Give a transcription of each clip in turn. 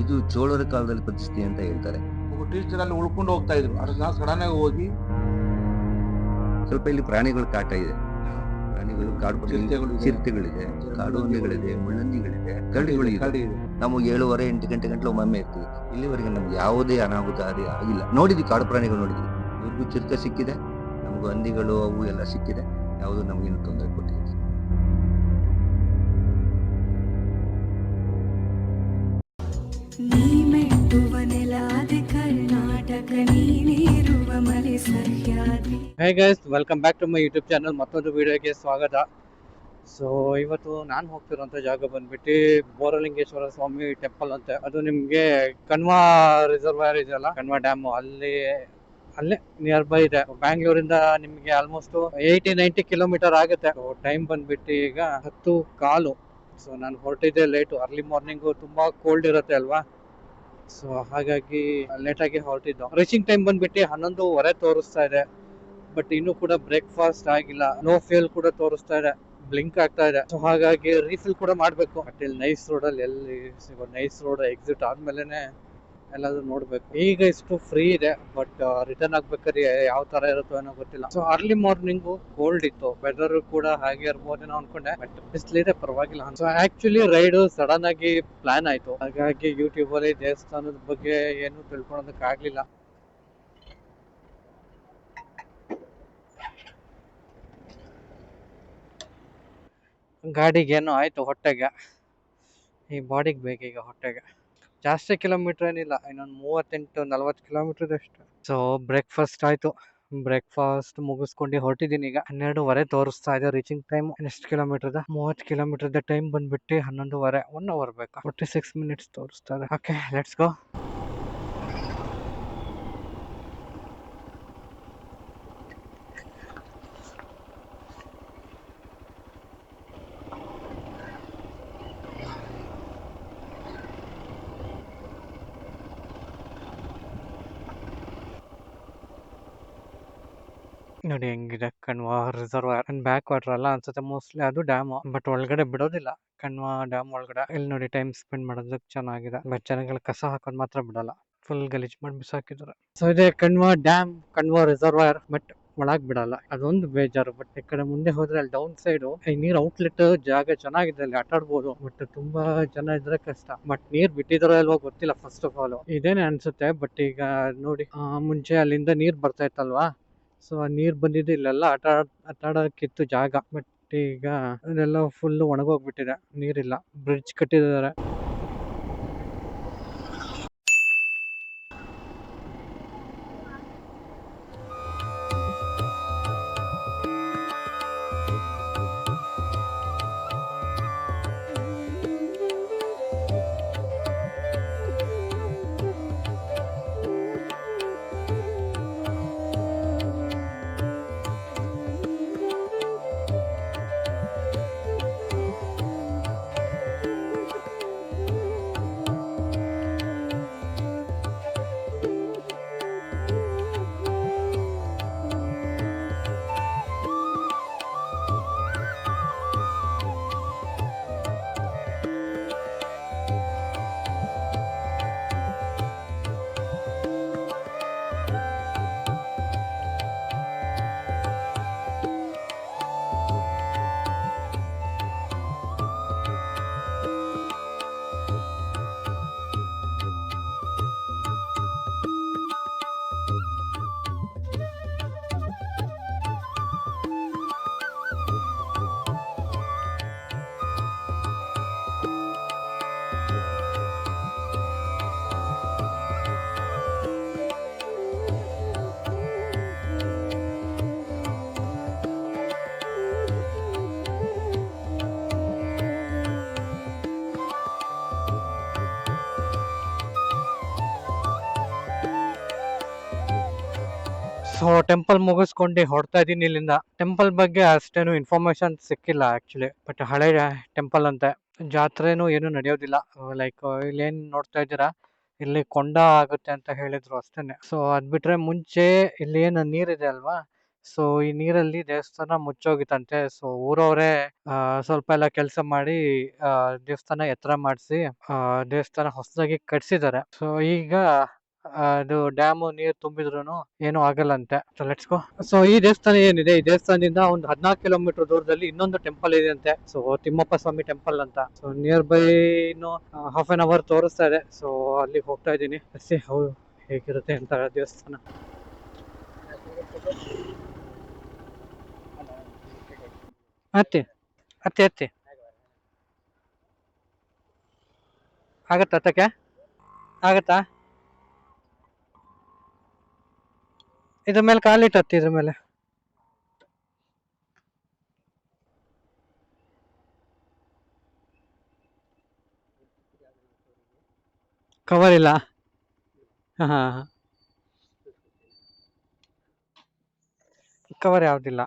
ಇದು ಚೋಳರ ಕಾಲದಲ್ಲಿ ಪ್ರತಿಷ್ಠೆ ಅಂತ ಹೇಳ್ತಾರೆ. ಟೀಚರ್ ಅಲ್ಲಿ ಉಳ್ಕೊಂಡು ಹೋಗ್ತಾ ಇದ್ರು. ಅಷ್ಟು ಜನ ಸಡನ್ ಆಗಿ ಹೋಗಿ ಸ್ವಲ್ಪ ಇಲ್ಲಿ ಪ್ರಾಣಿಗಳ ಕಾಟ ಇದೆ. ಪ್ರಾಣಿಗಳು ಕಾಡು ಚಿರತೆಗಳಿದೆ ಕಾಡು ಹಂದಿಗಳಿದೆ ಮುಳ್ಳಂದಿಗಳಿದೆ ಕರಡಿಗಳಿದೆ. ನಾವು ಏಳುವರೆ ಎಂಟು ಗಂಟೆ ಗಂಟೆ ಒಮ್ಮೆ ಇರ್ತೀವಿ. ಇಲ್ಲಿವರೆಗೆ ನಮ್ಗೆ ಯಾವುದೇ ಅನಾಹುತ ಅದೇ ಆಗಿಲ್ಲ. ನೋಡಿದ್ವಿ ಕಾಡು ಪ್ರಾಣಿಗಳು ನೋಡಿದ್ವಿ. ಇವ್ರಿಗೂ ಚಿರತೆ ಸಿಕ್ಕಿದೆ. ನಮಗೂ ಹಂದಿಗಳು ಅವು ಎಲ್ಲ ಸಿಕ್ಕಿದೆ. ಯಾವುದು ನಮಗೇನು ತೊಂದರೆ ಕೊಟ್ಟಿಲ್ಲ. ಮಲೆ Sahyadri hey guys welcome back to my YouTube channel ಮತ್ತೊಂದು ವಿಡಿಯೋಗೆ ಸ್ವಾಗತ. ಸೊ ಇವತ್ತು ನಾನು ಹೋಗ್ತಿರೋಂಥ ಜಾಗ ಬಂದ್ಬಿಟ್ಟು ಬೋರಲಿಂಗೇಶ್ವರ ಸ್ವಾಮಿ ಟೆಂಪಲ್ ಅಂತೆ. ಅದು ನಿಮಗೆ ಕಣ್ವಾ ರಿಸರ್ವರ್ ಇದೆಯಲ್ಲ? ಕಣ್ವಾ ಡ್ಯಾಮು ಅಲ್ಲಿ, ಅಲ್ಲೇ ನಿಯರ್ ಬೈ ಇದೆ ಬ್ಯಾಂಗ್ಳೂರಿಂದ ನಿಮಗೆ ಆಲ್ಮೋಸ್ಟ್ ಏಯ್ಟಿ ನೈಂಟಿ ಕಿಲೋಮೀಟರ್ ಆಗುತ್ತೆ. ಟೈಮ್ ಬಂದ್ಬಿಟ್ಟು ಈಗ ಹತ್ತು ಕಾಲು. ಸೊ ನಾನು ಹೊರಟಿದ್ದೆ ಲೇಟು ಅರ್ಲಿ ಮಾರ್ನಿಂಗು ತುಂಬ ಕೋಲ್ಡ್ ಇರುತ್ತೆ ಅಲ್ವಾ? ಸೊ ಹಾಗಾಗಿ ಲೇಟಾಗಿ ಹೊರಟಿದ್ದು. ರೀಚಿಂಗ್ ಟೈಮ್ ಬಂದ್ಬಿಟ್ಟು ಹನ್ನೊಂದುವರೆ ತೋರಿಸ್ತಾ ಇದೆ. ಬಟ್ ಇನ್ನೂ ಕೂಡ ಬ್ರೇಕ್ಫಾಸ್ಟ್ ಆಗಿಲ್ಲ. ನೋ ಫ್ಯೂಲ್ ಕೂಡ ತೋರಿಸ್ತಾ ಇದೆ. ಬ್ಲಿಂಕ್ ಆಗ್ತಾ ಇದೆ. ಸೊ ಹಾಗಾಗಿ ರೀಫಿಲ್ ಕೂಡ ಮಾಡಬೇಕು. ಬಟ್ ಇಲ್ಲಿ ನೈಸ್ ರೋಡ್ ಅಲ್ಲಿ ಎಲ್ಲಿ ನೈಸ್ ರೋಡ್ ಎಕ್ಸಿಟ್ ಆದ್ಮೇಲೆ ಎಲ್ಲಾದ್ರೂ ನೋಡ್ಬೇಕು. ಈಗ ಇಷ್ಟು ಫ್ರೀ ಇದೆ ಬಟ್ ರಿಟರ್ನ್ ಆಗ್ಬೇಕಾದ್ರೆ ಯಾವ ತರ ಇರುತ್ತೋ ಏನೋ ಗೊತ್ತಿಲ್ಲ. ಸೊ ಅರ್ಲಿ ಮಾರ್ನಿಂಗು ಕೋಲ್ಡ್ ಇತ್ತು. ವೆದರ್ ಕೂಡ ಹಾಗೆ ಇರ್ಬೋದೇನೋ ಅನ್ಕೊಂಡೆ ಬಟ್ ಬಿಸಿಲಿದೆ ಪರವಾಗಿಲ್ಲ. ಸೊ ಆಕ್ಚುಲಿ ರೈಡ್ ಸಡನ್ ಆಗಿ ಪ್ಲಾನ್ ಆಯ್ತು. ಹಾಗಾಗಿ ಯೂಟ್ಯೂಬ್ ಅಲ್ಲಿ ದೇವಸ್ಥಾನದ ಬಗ್ಗೆ ಏನು ತಿಳ್ಕೊಳೋದಕ್ಕೆ ಆಗ್ಲಿಲ್ಲ. ಗಾಡಿಗೆ ಏನೋ ಆಯ್ತು ಹೊಟ್ಟೆಗೆ. ಈ ಬಾಡಿಗೆ ಬೇಕೀಗ ಹೊಟ್ಟೆಗೆ. ಜಾಸ್ತಿ ಕಿಲೋಮೀಟರ್ ಏನಿಲ್ಲ, ಇನ್ನೊಂದು ಮೂವತ್ತೆಂಟು ನಲ್ವತ್ತು ಕಿಲೋಮೀಟರ್ ಅಷ್ಟೇ ಸೊ ಬ್ರೇಕ್ಫಾಸ್ಟ್ ಆಯ್ತು. ಬ್ರೇಕ್ಫಾಸ್ಟ್ ಮುಗಿಸ್ಕೊಂಡು ಹೊರಟಿದ್ದೀನಿ ಈಗ. ಹನ್ನೆರಡುವರೆ ತೋರಿಸ್ತಾ ಇದೆ ರೀಚಿಂಗ್ ಟೈಮ್ ಎಷ್ಟು ಕಿಲೋಮೀಟರ್ ಇದೆ ಮೂವತ್ತು ಕಿಲೋಮೀಟರ್ ಟೈಮ್ ಬಂದ್ಬಿಟ್ಟು ಹನ್ನೊಂದುವರೆ ಒನ್ ಅವರ್ ಬೇಕಾ? ಫೋರ್ಟಿ ಸಿಕ್ಸ್ ಮಿನಿಟ್ಸ್ ತೋರಿಸ್ತಾ ಇದೆ. ಓಕೆ ಲೆಟ್ಸ್ ಗೋ ನೋಡಿ ಹೆಂಗಿದೆ Kanva reservoir and back water ಅಲ್ಲ ಅನ್ಸುತ್ತೆ. ಮೋಸ್ಟ್ಲಿ ಅದು ಡ್ಯಾಮ್ ಬಟ್ ಒಳಗಡೆ ಬಿಡೋದಿಲ್ಲ. ಕಣ್ವಾ ಡ್ಯಾಮ್ ಒಳಗಡೆ. ಇಲ್ಲಿ ನೋಡಿ ಟೈಮ್ ಸ್ಪೆಂಡ್ ಮಾಡೋದಕ್ಕೆ ಚೆನ್ನಾಗಿದೆ. ಬಟ್ ಜನಗಳ ಕಸ ಹಾಕೊಂಡ್ ಮಾತ್ರ ಬಿಡಲ್ಲ. ಫುಲ್ ಗಲೀಜ್ ಮಾಡಿ ಬಿಸಾಕಿದ್ದಾರೆ ಸೊ ಇದೆ Kanva dam Kanva reservoir but ಒಳಗ್ ಬಿಡಲ್ಲ. ಅದೊಂದು ಬೇಜಾರು. ಬಟ್ ಈ ಕಡೆ ಮುಂದೆ ಹೋದ್ರೆ ಅಲ್ಲಿ ಡೌನ್ ಸೈಡ್ ಈ ನೀರ್ ಔಟ್ಲೆಟ್ ಜಾಗ ಚೆನ್ನಾಗಿದೆ. ಅಲ್ಲಿ ಆಟಾಡ್ಬೋದು ಬಟ್ ತುಂಬಾ ಜನ ಇದ್ರೆ ಕಷ್ಟ. ಬಟ್ ನೀರ್ ಬಿಟ್ಟಿದಾರೋ ಅಲ್ವಾ ಗೊತ್ತಿಲ್ಲ ಫಸ್ಟ್ ಆಫ್ ಆಲ್ ಇದೇನೆ ಅನ್ಸುತ್ತೆ. ಬಟ್ ಈಗ ನೋಡಿ ಮುಂಚೆ ಅಲ್ಲಿಂದ ನೀರ್ ಬರ್ತಾ ಇತ್ತಲ್ವಾ? ಸೊ ಆ ನೀರ್ ಬಂದಿದ್ದು ಇಲ್ಲೆಲ್ಲ ಆಟ ಆಟ ಆಡೋಕ್ಕಿತ್ತು ಜಾಗ ಬಟ್ ಈಗ ಅದೆಲ್ಲ ಫುಲ್ ಒಣಗೋಗ್ಬಿಟ್ಟಿದೆ, ನೀರಿಲ್ಲ. ಬ್ರಿಡ್ಜ್ ಕಟ್ಟಿದ್ದಾರೆ. ಸೊ ಟೆಂಪಲ್ ಮುಗಿಸ್ಕೊಂಡು ಹೊಡ್ತಾ ಇದೀನಿ ಇಲ್ಲಿಂದ. ಟೆಂಪಲ್ ಬಗ್ಗೆ ಅಷ್ಟೇನು ಇನ್ಫಾರ್ಮೇಶನ್ ಸಿಕ್ಕಿಲ್ಲ ಆಕ್ಚುಲಿ ಬಟ್ ಹಳೆ ಟೆಂಪಲ್ ಅಂತೆ. ಜಾತ್ರೆನೂ ಏನು ನಡೆಯೋದಿಲ್ಲ. ಲೈಕ್ ಇಲ್ಲೇನು ನೋಡ್ತಾ ಇದ್ದೀರಾ? ಇಲ್ಲಿ ಕೊಂಡ ಆಗುತ್ತೆ ಅಂತ ಹೇಳಿದ್ರು ಅಷ್ಟೇನೆ. ಸೊ ಅದು ಬಿಟ್ರೆ ಮುಂಚೆ ಇಲ್ಲಿ ಏನು ನೀರಿದೆ ಅಲ್ವಾ? ಸೊ ಈ ನೀರಲ್ಲಿ ದೇವಸ್ಥಾನ ಮುಚ್ಚೋಗಿತ್ತಂತೆ. ಸೊ ಊರವರೇ ಸ್ವಲ್ಪ ಎಲ್ಲ ಕೆಲಸ ಮಾಡಿ ದೇವಸ್ಥಾನ ಎತ್ತರ ಮಾಡಿಸಿ ದೇವಸ್ಥಾನ ಹೊಸದಾಗಿ ಕಟ್ಸಿದ್ದಾರೆ. ಸೊ ಈಗ ಅದು ಡ್ಯಾಮು ನೀರು ತುಂಬಿದ್ರು ಏನು ಆಗಲ್ಲಂತೆ. ಸೊ ಲೆಟ್ಸ್ ಗೋ ಸೊ ಈ ದೇವಸ್ಥಾನ ಏನಿದೆ? ಈ ದೇವಸ್ಥಾನದಿಂದ ಒಂದು ಹದಿನಾಲ್ಕು ಕಿಲೋಮೀಟರ್ ದೂರದಲ್ಲಿ ಇನ್ನೊಂದು ಟೆಂಪಲ್ ಇದೆ ಅಂತೆ. ಸೊ ತಿಮ್ಮಪ್ಪ ಸ್ವಾಮಿ ಟೆಂಪಲ್ ಅಂತ. ಸೊ ನಿಯರ್ ಬೈ ಇನ್ನು ಹಾಫ್ ಅನ್ ಅವರ್ ತೋರಿಸ್ತಾ ಇದೆ. ಸೊ ಅಲ್ಲಿ ಹೋಗ್ತಾ ಇದ್ದೀನಿ. ಸಿ ಹೌದು ಹೇಗಿರುತ್ತೆ ಅಂತ ದೇವಸ್ಥಾನ. ಅತ್ತೆ ಅತ್ತೆ, ಅತ್ತಿ. ಆಗತ್ತಾ ಅತ್ತಕ್ಕೆ ಆಗತ್ತಾ? ಇದ್ರ ಮೇಲೆ ಕಾಲಿಟ್ಟತ್ತಿ ಇದ್ರ ಮೇಲೆ. ಕವರ್ ಇಲ್ಲ? ಕವರ್ ಯಾವ್ದಿಲ್ಲ.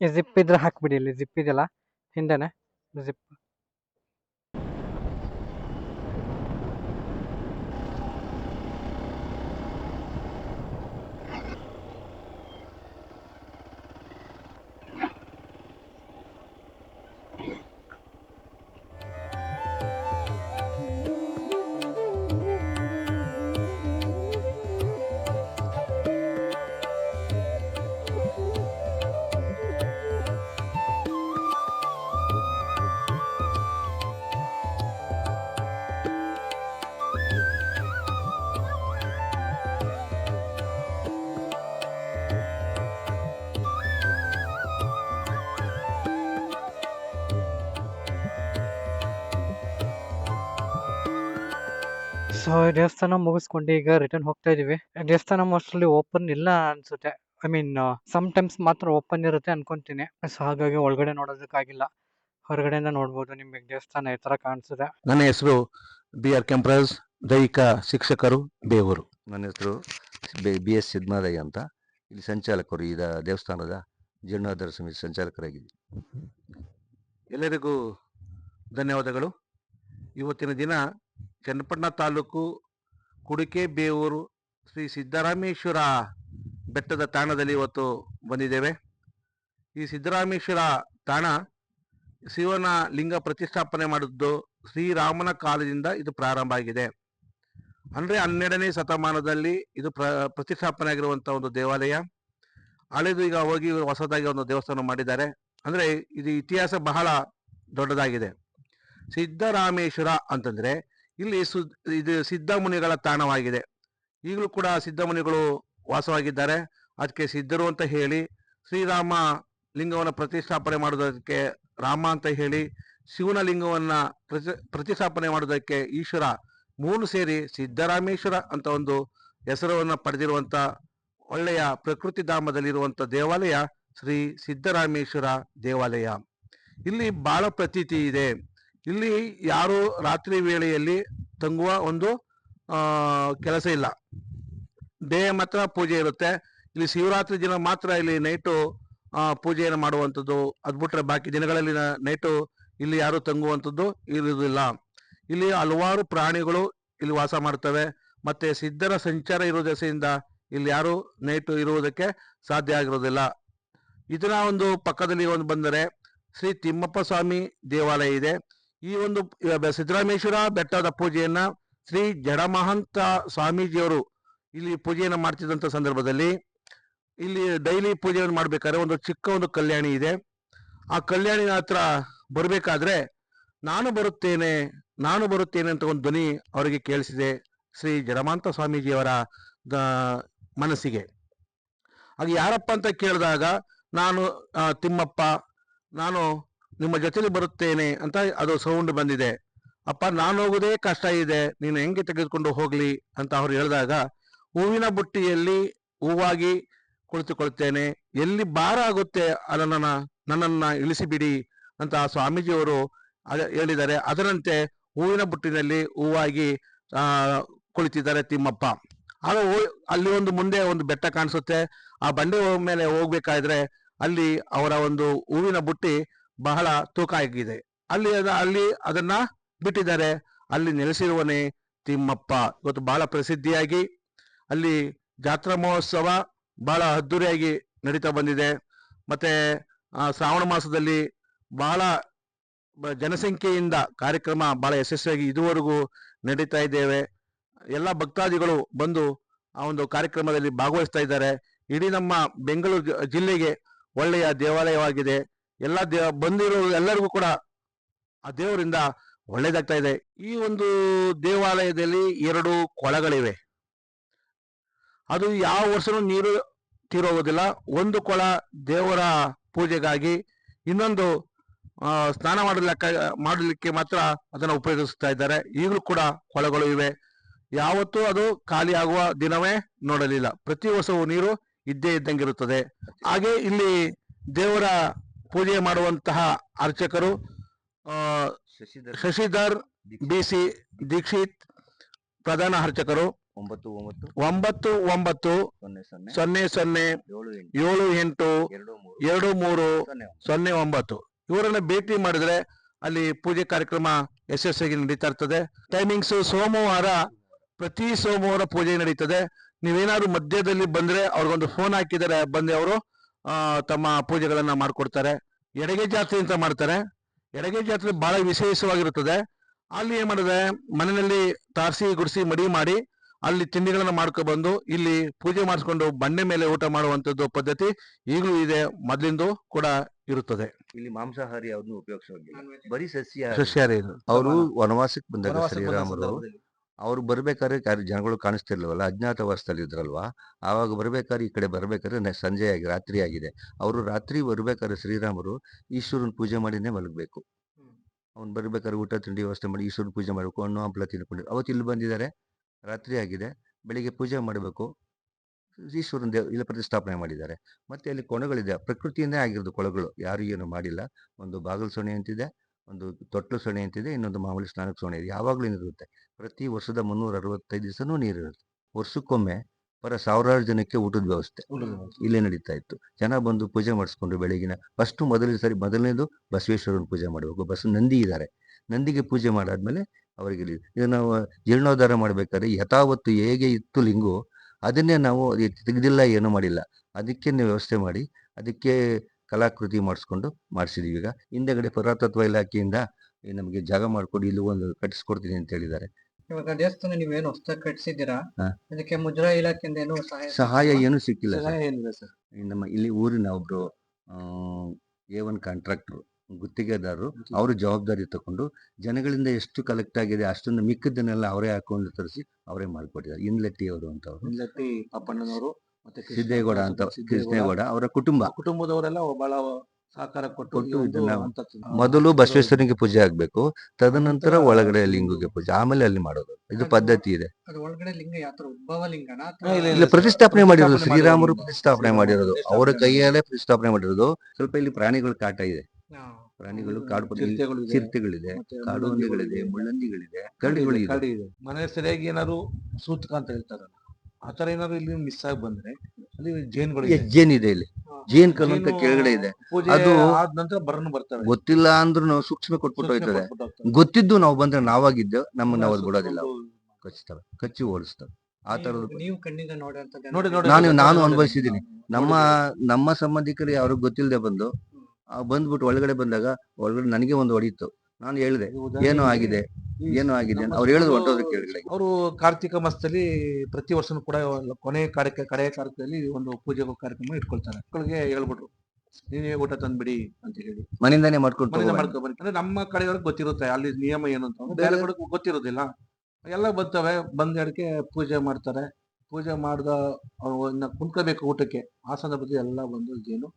ಜಿಪ್ ಇದ್ರೆ ಹಾಕ್ಬಿಡಿ ಇಲ್ಲಿ ಜಿಪ್ ಇದೆಯಲ್ಲ? ಹಿಂದೆನೆ ಜಿಪ್ ಸೊ ದೇವಸ್ಥಾನ ಮುಗಿಸ್ಕೊಂಡು ಈಗ ರಿಟರ್ನ್ ಹೋಗ್ತಾ ಇದೀವಿ. ದೇವಸ್ಥಾನ ಮೋಸ್ಟ್ಲಿ ಓಪನ್ ಇಲ್ಲ ಅನ್ಸುತ್ತೆ. ಐ ಮೀನ್ ಸಮ್ ಟೈಮ್ಸ್ ಮಾತ್ರ ಓಪನ್ ಇರುತ್ತೆ ಅನ್ಕೊಂತೀನಿ. ಸೊ ಹಾಗಾಗಿ ಒಳಗಡೆ ನೋಡೋದಕ್ಕಾಗಿಲ್ಲ. ಹೊರಗಡೆಯಿಂದ ನೋಡ್ಬೋದು ನಿಮಗೆ ದೇವಸ್ಥಾನ ಈ ತರ ಕಾಣಿಸುತ್ತೆ. ನನ್ನ ಹೆಸರು ಬಿ ಆರ್ ಕೆಂಪರಾಜ್, ದೈಹಿಕ ಶಿಕ್ಷಕರು, ಬೇವೂರು. ನನ್ನ ಹೆಸರು ಬಿ ಎಸ್ ಸಿದ್ಮಾರಯ್ಯ ಅಂತ. ಇಲ್ಲಿ ಸಂಚಾಲಕರು ಈ ದೇವಸ್ಥಾನದ ಜೀರ್ಣೋದ್ಧಾರ ಸಮಿತಿ ಸಂಚಾಲಕರಾಗಿದ್ದೀನಿ ಎಲ್ಲರಿಗೂ ಧನ್ಯವಾದಗಳು. ಇವತ್ತಿನ ದಿನ ಚನ್ನಪಟ್ಟಣ ತಾಲೂಕು ಕುಡಿಕೆ ಬೇವೂರು ಶ್ರೀ ಸಿದ್ದರಾಮೇಶ್ವರ ಬೆಟ್ಟದ ತಾಣದಲ್ಲಿ ಇವತ್ತು ಬಂದಿದ್ದೇವೆ. ಈ ಸಿದ್ದರಾಮೇಶ್ವರ ತಾಣ ಶಿವನ ಲಿಂಗ ಪ್ರತಿಷ್ಠಾಪನೆ ಮಾಡಿದ್ದು ಶ್ರೀರಾಮನ ಕಾಲದಿಂದ ಇದು ಪ್ರಾರಂಭ ಆಗಿದೆ. ಅಂದ್ರೆ ಹನ್ನೆರಡನೇ ಶತಮಾನದಲ್ಲಿ ಇದು ಪ್ರ, ಪ್ರತಿಷ್ಠಾಪನೆ ಆಗಿರುವಂಥ ಒಂದು ದೇವಾಲಯ. ಹಳೆದು ಈಗ ಹೋಗಿ ಹೊಸದಾಗಿ ಒಂದು ದೇವಸ್ಥಾನ ಮಾಡಿದ್ದಾರೆ. ಅಂದ್ರೆ ಇದು ಇತಿಹಾಸ ಬಹಳ ದೊಡ್ಡದಾಗಿದೆ. ಸಿದ್ದರಾಮೇಶ್ವರ ಅಂತಂದ್ರೆ ಇಲ್ಲಿ ಸು, ಇದು ಸಿದ್ಧಮುನಿಗಳ ತಾಣವಾಗಿದೆ. ಈಗಲೂ ಕೂಡ ಸಿದ್ಧಮುನಿಗಳು ವಾಸವಾಗಿದ್ದಾರೆ. ಅದಕ್ಕೆ ಸಿದ್ಧರು ಅಂತ ಹೇಳಿ, ಶ್ರೀರಾಮ ಲಿಂಗವನ್ನು ಪ್ರತಿಷ್ಠಾಪನೆ ಮಾಡುವುದಕ್ಕೆ ರಾಮ ಅಂತ ಹೇಳಿ, ಶಿವನ ಲಿಂಗವನ್ನು ಪ್ರತಿ, ಪ್ರತಿಷ್ಠಾಪನೆ ಮಾಡೋದಕ್ಕೆ ಈಶ್ವರ ಮೂರು ಸೇರಿ ಸಿದ್ದರಾಮೇಶ್ವರ ಅಂತ ಒಂದು ಹೆಸರನ್ನು ಪಡೆದಿರುವಂಥ ಒಳ್ಳೆಯ ಪ್ರಕೃತಿ ಧಾಮದಲ್ಲಿರುವಂಥ ದೇವಾಲಯ ಶ್ರೀ ಸಿದ್ದರಾಮೇಶ್ವರ ದೇವಾಲಯ. ಇಲ್ಲಿ ಬಹಳ ಪ್ರತೀತಿ ಇದೆ. ಇಲ್ಲಿ ಯಾರು ರಾತ್ರಿ ವೇಳೆಯಲ್ಲಿ ತಂಗುವ ಒಂದು ಕೆಲಸ ಇಲ್ಲ. ಡೇ ಮಾತ್ರ ಪೂಜೆ ಇರುತ್ತೆ. ಇಲ್ಲಿ ಶಿವರಾತ್ರಿ ದಿನ ಮಾತ್ರ ಇಲ್ಲಿ ನೈಟು ಪೂಜೆಯನ್ನು ಮಾಡುವಂಥದ್ದು. ಅದು ಬಿಟ್ಟರೆ ಬಾಕಿ ದಿನಗಳಲ್ಲಿ ನೈಟು ಇಲ್ಲಿ ಯಾರು ತಂಗುವಂಥದ್ದು ಇರುವುದಿಲ್ಲ. ಇಲ್ಲಿ ಹಲವಾರು ಪ್ರಾಣಿಗಳು ಇಲ್ಲಿ ವಾಸ ಮಾಡ್ತವೆ. ಮತ್ತೆ ಸಿದ್ಧರ ಸಂಚಾರ ಇರುವ ದೆಸೆಯಿಂದ ಇಲ್ಲಿ ಯಾರು ನೈಟು ಇರುವುದಕ್ಕೆ ಸಾಧ್ಯ ಆಗಿರೋದಿಲ್ಲ ಇದರ ಒಂದು ಪಕ್ಕದಲ್ಲಿ ಒಂದು ಬಂದರೆ ಶ್ರೀ ತಿಮ್ಮಪ್ಪ ಸ್ವಾಮಿ ದೇವಾಲಯ ಇದೆ. ಈ ಒಂದು ಸಿದ್ದರಾಮೇಶ್ವರ ಬೆಟ್ಟದ ಪೂಜೆಯನ್ನ ಶ್ರೀ ಜಡಮಹಂತ ಸ್ವಾಮೀಜಿಯವರು ಇಲ್ಲಿ ಪೂಜೆಯನ್ನ ಮಾಡ್ತಿದ್ದಂಥ ಸಂದರ್ಭದಲ್ಲಿ ಇಲ್ಲಿ ಡೈಲಿ ಪೂಜೆಯನ್ನು ಮಾಡ್ಬೇಕಾದ್ರೆ ಒಂದು ಚಿಕ್ಕ ಒಂದು ಕಲ್ಯಾಣಿ ಇದೆ. ಆ ಕಲ್ಯಾಣಿ ಹತ್ರ ಬರಬೇಕಾದ್ರೆ ನಾನು ಬರುತ್ತೇನೆ ನಾನು ಬರುತ್ತೇನೆ ಅಂತ ಒಂದು ಧ್ವನಿ ಅವರಿಗೆ ಕೇಳಿಸಿದೆ ಶ್ರೀ ಜಡಮಾಂತ ಸ್ವಾಮೀಜಿಯವರ ಮನಸ್ಸಿಗೆ. ಹಾಗೆ ಯಾರಪ್ಪ ಅಂತ ಕೇಳಿದಾಗ ನಾನು ತಿಮ್ಮಪ್ಪ, ನಾನು ನಿಮ್ಮ ಜೊತೆಲಿ ಬರುತ್ತೇನೆ ಅಂತ ಅದು ಸೌಂಡ್ ಬಂದಿದೆ. ಅಪ್ಪ ನಾನು ಹೋಗೋದೇ ಕಷ್ಟ ಇದೆ, ನೀನು ಹೆಂಗೆ ತೆಗೆದುಕೊಂಡು ಹೋಗ್ಲಿ ಅಂತ ಅವರು ಹೇಳಿದಾಗ, ಹೂವಿನ ಬುಟ್ಟಿಯಲ್ಲಿ ಹೂವಾಗಿ ಕುಳಿತುಕೊಳ್ತೇನೆ, ಎಲ್ಲಿ ಭಾರ ಆಗುತ್ತೆ ಅದನ್ನ ನನ್ನನ್ನ ಇಳಿಸಿಬಿಡಿ ಅಂತ ಸ್ವಾಮೀಜಿಯವರು ಹೇಳಿದ್ದಾರೆ. ಅದರಂತೆ ಹೂವಿನ ಬುಟ್ಟಿನಲ್ಲಿ ಹೂವಾಗಿ ಕುಳಿತಿದ್ದಾರೆ ತಿಮ್ಮಪ್ಪ. ಆಗ ಅಲ್ಲಿ ಒಂದು ಮುಂದೆ ಒಂದು ಬೆಟ್ಟ ಕಾಣಿಸುತ್ತೆ. ಆ ಬಂಡೆ ಮೇಲೆ ಹೋಗ್ಬೇಕಾದ್ರೆ ಅಲ್ಲಿ ಅವರ ಒಂದು ಹೂವಿನ ಬುಟ್ಟಿ ಬಹಳ ತೂಕ ಆಗಿದೆ. ಅಲ್ಲಿ ಅಲ್ಲಿ ಅದನ್ನ ಬಿಟ್ಟಿದ್ದಾರೆ. ಅಲ್ಲಿ ನೆಲೆಸಿರುವನೇ ತಿಮ್ಮಪ್ಪ. ಇವತ್ತು ಬಹಳ ಪ್ರಸಿದ್ಧಿಯಾಗಿ ಅಲ್ಲಿ ಜಾತ್ರಾ ಮಹೋತ್ಸವ ಬಹಳ ಅದ್ದೂರಿಯಾಗಿ ನಡೀತಾ ಬಂದಿದೆ. ಮತ್ತೆ ಶ್ರಾವಣ ಮಾಸದಲ್ಲಿ ಬಹಳ ಜನಸಂಖ್ಯೆಯಿಂದ ಕಾರ್ಯಕ್ರಮ ಬಹಳ ಯಶಸ್ವಿಯಾಗಿ ಇದುವರೆಗೂ ನಡೀತಾ ಇದ್ದೇವೆ. ಎಲ್ಲ ಭಕ್ತಾದಿಗಳು ಬಂದು ಆ ಒಂದು ಕಾರ್ಯಕ್ರಮದಲ್ಲಿ ಭಾಗವಹಿಸ್ತಾ ಇದ್ದಾರೆ. ಇಡೀ ನಮ್ಮ ಬೆಂಗಳೂರು ಜಿಲ್ಲೆಗೆ ಒಳ್ಳೆಯ ದೇವಾಲಯವಾಗಿದೆ. ಎಲ್ಲ ದೇ, ಬಂದಿರೋ ಎಲ್ಲರಿಗೂ ಕೂಡ ಆ ದೇವರಿಂದ ಒಳ್ಳೇದಾಗ್ತಾ ಇದೆ. ಈ ಒಂದು ದೇವಾಲಯದಲ್ಲಿ ಎರಡು ಕೊಳಗಳಿವೆ. ಅದು ಯಾವ ವರ್ಷನೂ ನೀರು ತೀರೋಗೋದಿಲ್ಲ. ಒಂದು ಕೊಳ ದೇವರ ಪೂಜೆಗಾಗಿ ಇನ್ನೊಂದು ಸ್ನಾನ ಮಾಡಲಿಕ್ಕೆ ಮಾಡಲಿಕ್ಕೆ ಮಾತ್ರ ಅದನ್ನು ಉಪಯೋಗಿಸ್ತಾ ಇದ್ದಾರೆ. ಈಗಲೂ ಕೂಡ ಕೊಳಗಳು ಇವೆ. ಯಾವತ್ತೂ ಅದು ಖಾಲಿ ಆಗುವ ದಿನವೇ ನೋಡಲಿಲ್ಲ. ಪ್ರತಿ ವರ್ಷವೂ ನೀರು ಇದ್ದೇ ಇದ್ದಂಗಿರುತ್ತದೆ ಹಾಗೆ ಇಲ್ಲಿ ದೇವರ ಪೂಜೆ ಮಾಡುವಂತಹ ಅರ್ಚಕರು ಶಶಿಧರ್ ಬಿ ಸಿ ದೀಕ್ಷಿತ್ ಪ್ರಧಾನ ಅರ್ಚಕರು. ಒಂಬತ್ತು ಒಂಬತ್ತು. ಒಂಬತ್ತು ಒಂಬತ್ತು ಸೊನ್ನೆ ಸೊನ್ನೆ. ಏಳು ಎಂಟು. ಎರಡು ಮೂರು. ಸೊನ್ನೆ ಒಂಬತ್ತು. ಇವರನ್ನ ಭೇಟಿ ಮಾಡಿದ್ರೆ ಅಲ್ಲಿ ಪೂಜೆ ಕಾರ್ಯಕ್ರಮ ಯಶಸ್ವಿಯಾಗಿ ನಡೀತಾ ಇರ್ತದೆ. ಟೈಮಿಂಗ್ಸ್ ಸೋಮವಾರ ಪ್ರತಿ ಸೋಮವಾರ ಪೂಜೆ ನಡೀತದೆ. ನೀವೇನಾದ್ರು ಮಧ್ಯದಲ್ಲಿ ಬಂದ್ರೆ ಅವ್ರಿಗೊಂದು ಫೋನ್ ಹಾಕಿದರೆ ಬಂದು ಅವರು. ತಮ್ಮ ಪೂಜೆಗಳನ್ನ ಮಾಡ್ಕೊಡ್ತಾರೆ. ಎಡಗೆ ಜಾತ್ರೆ ಅಂತ ಮಾಡ್ತಾರೆ. ಎಡಗೆ ಜಾತ್ರೆ ಬಹಳ ವಿಶೇಷವಾಗಿರುತ್ತದೆ. ಅಲ್ಲಿ ಏನ್ ಮಾಡಿದೆ ಮನೆಯಲ್ಲಿ ತಾರಸಿ ಗುಡಿಸಿ ಮಡಿ ಮಾಡಿ ಅಲ್ಲಿ ತಿಂಡಿಗಳನ್ನ ಮಾಡ್ಕೊ ಬಂದು ಇಲ್ಲಿ ಪೂಜೆ ಮಾಡಿಸ್ಕೊಂಡು ಬಂಡೆ ಮೇಲೆ ಊಟ ಮಾಡುವಂತದ್ದು ಪದ್ಧತಿ ಈಗಲೂ ಇದೆ. ಮೊದ್ಲಿಂದು ಕೂಡ ಇರುತ್ತದೆ. ಇಲ್ಲಿ ಮಾಂಸಾಹಾರಿ ಯಾವ್ದನ್ನು ಉಪಯೋಗಿಸೋದಿಲ್ಲ. ಬರೀ ಸಸ್ಯ ಸಸ್ಯಾಹಾರಿ ಇದು. ಅವರು ವನವಾಸಕ್ಕೆ ಬಂದಾಗ ಶ್ರೀರಾಮರು. ಅವ್ರು ಬರ್ಬೇಕಾದ್ರೆ ಯಾರು ಜನಗಳು ಕಾಣಿಸ್ತಿರ್ಲಿಲ್ವಲ್ಲ ಅಜ್ಞಾತವಾಸದಲ್ಲಿ ಇದ್ರಲ್ವಾ? ಆವಾಗ ಬರ್ಬೇಕಾದ್ರೆ ಈ ಕಡೆ ಬರ್ಬೇಕಾದ್ರೆ ಸಂಜೆಯಾಗಿ ಸಂಜೆ ಆಗಿ ರಾತ್ರಿ ಆಗಿದೆ. ಅವರು ರಾತ್ರಿ ಬರ್ಬೇಕಾದ್ರೆ ಶ್ರೀರಾಮರು ಈಶ್ವರನ ಪೂಜೆ ಮಾಡಿನೇ ಮಲಗಬೇಕು. ಅವ್ನು ಬರ್ಬೇಕಾದ್ರೆ ಊಟ ತಿಂಡಿ ವ್ಯವಸ್ಥೆ ಮಾಡಿ ಈಶ್ವರನ ಪೂಜೆ ಮಾಡಬೇಕು ಹಣ್ಣು ಹಂಪಲ ತಿನ್ಕೊಂಡು ಅವತ್ತು ಇಲ್ಲಿ ಬಂದಿದ್ದಾರೆ ರಾತ್ರಿ ಆಗಿದೆ ಬೆಳಿಗ್ಗೆ ಪೂಜೆ ಮಾಡಬೇಕು. ಈಶ್ವರನ ದೇವ್ ಇಲ್ಲಿ ಪ್ರತಿಷ್ಠಾಪನೆ ಮಾಡಿದ್ದಾರೆ. ಮತ್ತೆ ಅಲ್ಲಿ ಕೊಣಗಳಿದೆ ಪ್ರಕೃತಿಯಿಂದೇ ಆಗಿರೋದು ಕೊಳಗಳು. ಯಾರು ಏನು ಮಾಡಿಲ್ಲ. ಒಂದು ಬಾಗಿಲು ಸೊಣೆ ಅಂತಿದೆ ಒಂದು ತೊಟ್ಲು ಸೊಣೆ ಅಂತಿದೆ ಇನ್ನೊಂದು ಮಾಮೂಲಿ ಸ್ನಾನಕ್ಕೆ ಸೊಣೆ ಇದೆ. ಯಾವಾಗಲೂ ನೀರಿರುತ್ತೆ ಪ್ರತಿ ವರ್ಷದ ಮುನ್ನೂರ ಅರವತ್ತೈದು ದಿವಸನೂ ನೀರಿರುತ್ತೆ ವರ್ಷಕ್ಕೊಮ್ಮೆ ಪರ ಸಾವಿರಾರು ಜನಕ್ಕೆ ಊಟದ ವ್ಯವಸ್ಥೆ ಇಲ್ಲೇ ನಡೀತಾ ಇತ್ತು. ಜನ ಬಂದು ಪೂಜೆ ಮಾಡಿಸ್ಕೊಂಡು ಬೆಳಗಿನ ಫಸ್ಟ್ ಮೊದಲನೇ ಸರಿ ಮೊದಲನೇದು ಬಸವೇಶ್ವರನ ಪೂಜೆ ಮಾಡಬೇಕು. ಬಸ್ ನಂದಿ ಇದ್ದಾರೆ ನಂದಿಗೆ ಪೂಜೆ ಮಾಡಾದ್ಮೇಲೆ ಅವರಿಗೆ ಈಗ ನಾವು ಜೀರ್ಣೋದ್ಧಾರ ಮಾಡ್ಬೇಕಾದ್ರೆ ಯಥಾವತ್ತು ಹೇಗೆ ಇತ್ತು ಲಿಂಗು ಅದನ್ನೇ ನಾವು ತೆಗೆದಿಲ್ಲ ಏನು ಮಾಡಿಲ್ಲ. ಅದಕ್ಕೆ ವ್ಯವಸ್ಥೆ ಮಾಡಿ ಅದಕ್ಕೆ ಕಲಾಕೃತಿ ಮಾಡಿಸ್ಕೊಂಡು ಮಾಡಿಸಿದೀವಿ. ಈಗ ಹಿಂದೆಗಡೆ ಪುರಾತತ್ವ ಇಲಾಖೆಯಿಂದ ನಮಗೆ ಜಾಗ ಮಾಡಿಕೊಡಿ ಇಲ್ಲಿ ಒಂದು ಕಟ್ಟಿಸ್ಕೊಡ್ತೀನಿ ಅಂತ ಹೇಳಿದ್ದಾರೆ. ಇವಾಗ ದೇವಸ್ಥಾನ ನೀವೇನು ಹೊಸದಾಗಿ ಕಟ್ಸಿದ್ದೀರಾ? ಹಾ. ಅದಕ್ಕೆ ಮುಜರಾ ಇಲಾಖೆಯಿಂದ ಏನು ಸಹಾಯ ಸಹಾಯ ಏನು ಸಿಕ್ಕಿಲ್ಲ ಸರ್. ಸಹಾಯ ಏನಿದೆ ಸರ್. ಈ ನಮ್ಮ ಇಲ್ಲಿ ಊರಿನ ಒಬ್ರು ಎ ಒನ್ ಕಾಂಟ್ರಾಕ್ಟರ್ ಗುತ್ತಿಗೆದಾರರು ಅವರು ಜವಾಬ್ದಾರಿ ತಗೊಂಡು ಜನಗಳಿಂದ ಎಷ್ಟು ಕಲೆಕ್ಟ್ ಆಗಿದೆ ಅಷ್ಟೊಂದು ಮಿಕ್ಕದನ್ನೆಲ್ಲ ಅವರೇ ಹಾಕೊಂಡು ತರಿಸಿ ಅವರೇ ಮಾಡಿಕೊಟ್ಟಿದ್ದಾರೆ. ಇನ್ಲೆಟ್ಟಿ ಅವರು ಅಂತ ಅವರು ಇಂದಟ್ಟಿ ಪಾಪಣ್ಣನವರು ಮತ್ತೆ ಕೃಷ್ಣ- ಸಿದ್ದೇಗೌಡ ಅಂತ ಸಿದ್ದೇಗೌಡ. ಕೃಷ್ಣೇಗೌಡ ಅವರ ಕುಟುಂಬ. ಕುಟುಂಬದವರೆಲ್ಲ ಬಹಳ ಸಹಕಾರ ಕೊಟ್ಟು ಇದನ್ನ ಮೊದಲು ಬಸವೇಶ್ವರನಿಗೆ ಪೂಜೆ ಆಗ್ಬೇಕು. ತದನಂತರ ಒಳಗಡೆ ಲಿಂಗಕ್ಕೆ ಪೂಜೆ. ಆಮೇಲೆ ಅಲ್ಲಿ ಮಾಡೋದು. ಇದು ಪದ್ಧತಿ ಇದೆ. ಇಲ್ಲ, ಪ್ರತಿಷ್ಠಾಪನೆ ಮಾಡಿರೋದು. ಶ್ರೀರಾಮರು ಪ್ರತಿಷ್ಠಾಪನೆ ಮಾಡಿರೋದು. ಅವರ ಕೈಯಲ್ಲೇ ಪ್ರತಿಷ್ಠಾಪನೆ ಮಾಡಿರೋದು. ಸ್ವಲ್ಪ ಇಲ್ಲಿ ಪ್ರಾಣಿಗಳ ಕಾಟ ಇದೆ. ಪ್ರಾಣಿಗಳು ಕಾಡು. ಚಿರತೆಗಳಿದೆ ಕಾಡು ಹಂದಿಗಳಿದೆ. ಮುಳ್ಳಂದಿಗಳಿದೆ ಕರಡಿ ಕರಡಿಗಳು ಮನೆ ಸರಿಯಾಗಿ ಏನಾದ್ರು ಸೂತಕ ಅಂತ ಹೇಳ್ತಾರಲ್ಲ. ಆ ತರ ಏನಾದ್ರು ಇಲ್ಲಿ ಮಿಸ್ ಆಗಿ ಬಂದ್ರೆ ಅಲ್ಲಿ ಜೇನ್ಗಳು ಇದೆ. ಜೇನ್ ಇದೆ ಇಲ್ಲಿ. ಜೇನ್ ಕಲ್ಲು ಅಂತ ಜೇನು ಕೆಳಗಡೆ ಇದೆ. ಪೂಜೆ ಅದು- ಆದ ನಂತರ ಬರನು ಬರ್ತಾರೆ ಗೊತ್ತಿಲ್ಲ ಅಂದ್ರೂ ಸೂಕ್ಷ್ಮ ಕೊಟ್ಬಿಟ್ಟು ಸೂಚನೆ ಹೋಯ್ತದೆ ಕೊಟ್ಬಿಟ್ಟು. ಗೊತ್ತಿದ್ದು ನಾವು ಬಂದ್ರೆ ನಾವಾಗಿದ್ದು ನಮ್ಮನ್ನ ನಾವು ಅದ್ ಬಿಡೋದಿಲ್ಲ. ಅವು. ಕಚ್ತವೆ ಕಚ್ಚಿ ಓಡಿಸ್ತವೆ ಆ ತರದ ನೀವು ಕಣ್ಣಿಂದ ನೋಡಿ ನೋಡಿ ನಾನು- ನಾನು ಅನುಭವಿಸಿದ್ದೀನಿ. ನಮ್ಮ ನಮ್ಮ ಸಂಬಂಧಿಕರು ಯಾರು ಗೊತ್ತಿಲ್ಲದೆ ಬಂದು ಆ ಬಂದ್ಬಿಟ್ಟು ಒಳಗಡೆ ಬಂದಾಗ ಒಳಗಡೆ ನನಗೆ ಒಂದು ಹೊಡೀತು. ನಾನು ಹೇಳಿದೆ ಏನು ಆಗಿದೆ. ಏನೋ ಆಗಿದೆ ಅವ್ರು ಹೇಳಿದ್ರು ಹೊಂಟೋದ್ರೆ ಕೆಳಗಡೆ ಅವರು ಕಾರ್ತಿಕ ಮಾಸದಲ್ಲಿ ಪ್ರತಿ ವರ್ಷನೂ ಕೂಡ ಕೊನೆ ಕಾರ್ಯಕ್ಕೆ ಕಡೆಯ ಕಾರ್ಯದಲ್ಲಿ ಒಂದು ಪೂಜೆ ಕಾರ್ಯಕ್ರಮ ಇಟ್ಕೊಳ್ತಾರೆ. ಮಕ್ಕಳಿಗೆ ಹೇಳ್ಬಿಟ್ರು ನೀವೇ ಊಟ ತಂದ್ಬಿಡಿ ಅಂತ ಹೇಳಿ. ಮನೆಯಿಂದಾನೇ ಮಾಡ್ಕೊಂಡು ಮನೆಯಿಂದ ಮಾಡ್ಕೊಂಡು ಅಂದ್ರೆ ನಮ್ಮ ಕಡೆಯವ್ರಿಗೆ ಗೊತ್ತಿರುತ್ತೆ ಅಲ್ಲಿ ನಿಯಮ ಏನು ಅಂತ. ಬೇರೆ ಗೊತ್ತಿರೋದಿಲ್ಲ. ಎಲ್ಲ ಬರ್ತವೆ ಬಂದ ಅಡಿಕೆ ಪೂಜೆ ಮಾಡ್ತಾರೆ. ಪೂಜೆ ಮಾಡ್ದ ಅವ್ರನ್ನ ಕುಂತ್ಕೋಬೇಕು ಊಟಕ್ಕೆ. ಆ ಸಂದರ್ಭದಲ್ಲಿ ಎಲ್ಲ ಬಂದು ಜೇನು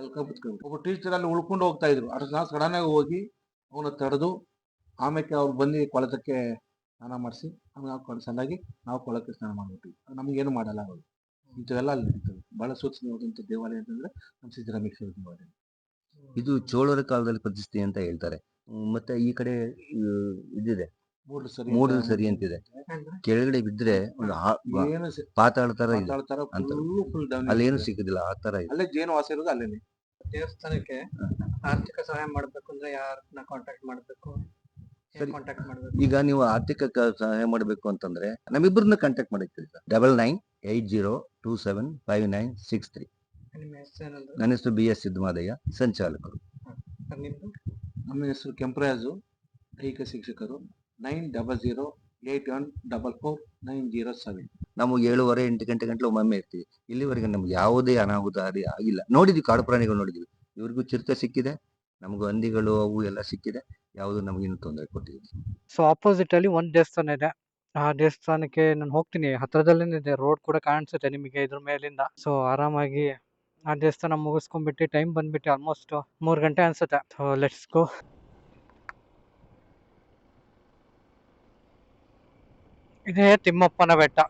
ಎಲ್ಕ ಕುತ್ಕೋಬೇಕು ಒಬ್ಬ ಟೀಚರ್ ಅಲ್ಲಿ ಉಳ್ಕೊಂಡು ಹೋಗ್ತಾ ಇದ್ರು. ನಾವು ಸಡನ್ ಆಗಿ ಹೋಗಿ ಅವನ ತಡೆದು ಆಮೇಲೆ ಅವ್ರು ಬಂದು ಕೊಳತಕ್ಕೆ ಸ್ನಾನ ಮಾಡಿಸಿ ಆಮೇಲೆ ನಾವು ಕೊಳ ಚೆನ್ನಾಗಿ ನಾವು ಕೊಳಕ್ಕೆ ಸ್ನಾನ ಮಾಡ್ಬಿಟ್ಟಿವಿ ನಮಗೇನು ಮಾಡಲ್ಲ ಅವರು. ಇಂಥವೆಲ್ಲ ಅಲ್ಲಿ ನಡೀತವೆ. ಬಹಳ ಸೂಕ್ಷ್ಮವಾದಂಥ ದೇವಾಲಯ ಅಂತಂದ್ರೆ ನಮ್ಮ ಸಿದ್ದರಾಮೇಶ್ವರ ದೇವಾಲಯ. ಇದು ಚೋಳರ ಕಾಲದಲ್ಲಿ ಪ್ರತಿಷ್ಠೆ ಅಂತ ಹೇಳ್ತಾರೆ. ಮತ್ತೆ ಈ ಕಡೆ ಇದಿದೆ. ಮೂರು ಸರಿ ಮೂಡಲ್ ಸರಿ ಅಂತಿದೆ. ಕೆಳಗಡೆ ಬಿದ್ರೆ ಪಾತಾಳ ತರ ಅಲ್ಲಿ ಏನು ಸಿಗುದಿಲ್ಲ ಆ ತರ ಅಲ್ಲೇ ಜೇನು ವಾಸ ಇರೋದು ಅಲ್ಲೇನೆ. ದೇವಸ್ಥಾನಕ್ಕೆ ಆರ್ಥಿಕ ಸಹಾಯ ಮಾಡ್ಬೇಕು ಅಂದ್ರೆ ಯಾರನ್ನ ಕಾಂಟ್ಯಾಕ್ಟ್ ಮಾಡ್ಬೇಕು? ಸರಿ. ಕಾಂಟ್ಯಾಕ್ಟ್ ಮಾಡಬೇಕು? ಈಗ ನೀವು ಆರ್ಥಿಕ ಕ- ಸಹಾಯ ಮಾಡಬೇಕು ಅಂತಂದ್ರೆ ನಮ್ಮಿಬ್ಬರನ್ನ contact ಮಾಡಿರ್ತೀರಿ sir. Double nine eight zero two seven five nine six three ನಿಮ್ಮ ಹೆಸರು ಏನಂದ್ರೆ? ನನ್ನ ಹೆಸರು ಬಿ ಎಸ್ ಸಿದ್ದಮಾದಯ್ಯ ಸಂಚಾಲಕರು. ಸರ್ ನಿಮ್ಮದು ನಮ್ಮ ಹೆಸರು ಕೆಂಪರಾಜು ದೈಹಿಕ ಶಿಕ್ಷಕರು. Nine double zero eight one double four nine zero seven ನಾವು ಏಳುವರೆ ಎಂಟು ಗಂಟೆ ಗಂಟೆ ಒಮ್ಮೆ ಇರ್ತೀವಿ. ಇಲ್ಲಿವರೆಗೆ ನಮ್ಗೆ ಯಾವುದೇ ಅನಾಹುತ ಆಗಿಲ್ಲ. ನೋಡಿದ್ವಿ ಕಾಡು ಪ್ರಾಣಿಗಳು ನೋಡಿದ್ವಿ. ಇವ್ರಿಗೂ ಚಿರತೆ ಸಿಕ್ಕಿದೆ. ನಮಗೂ ಹಂದಿಗಳು ಅವು ಎಲ್ಲ ಸಿಕ್ಕಿದೆ, ಯಾವುದು ನಮಗಿನ್ನೂ ತೊಂದರೆ ಕೊಟ್ಟಿದೆ ಸೊ ಆಪೋಸಿಟ್ ಅಲ್ಲಿ ಒಂದು ದೇವಸ್ಥಾನ ಇದೆ. ಆ ದೇವಸ್ಥಾನಕ್ಕೆ ನಾನು ಹೋಗ್ತೀನಿ. ಹತ್ರದಲ್ಲೇ ಇದೆ ರೋಡ್ ಕೂಡ ಕಾಣಿಸುತ್ತೆ ನಿಮಗೆ ಇದ್ರ ಮೇಲಿಂದ. ಸೊ ಆರಾಮಾಗಿ ಆ ದೇವಸ್ಥಾನ ಮುಗಿಸ್ಕೊಂಡ್ಬಿಟ್ಟು ಟೈಮ್ ಬಂದ್ಬಿಟ್ಟು ಆಲ್ಮೋಸ್ಟ್ ಮೂರು ಗಂಟೆ ಅನ್ಸುತ್ತೆ. ಸೊ ಲೆಟ್ಸ್ ಗೋ ಇದೇ ತಿಮ್ಮಪ್ಪನ ಬೆಟ್ಟ.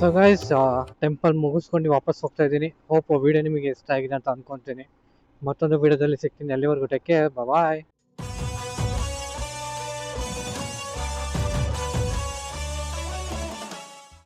ಸೊ ಗೈಸ್ ಟೆಂಪಲ್ ಮುಗಿಸ್ಕೊಂಡು ವಾಪಸ್ ಹೋಗ್ತಾ ಇದ್ದೀನಿ. ಹೋಪ್ ವಿಡಿಯೋ ನಿಮಗೆ ಇಷ್ಟ ಆಗಿದೆ ಅಂತ ಅನ್ಕೊಂತೀನಿ. ಮತ್ತೊಂದು ವಿಡಿಯೋದಲ್ಲಿ ಸಿಗ್ತೀನಿ ಅಲ್ಲಿವರೆಗೂ. Tech care bye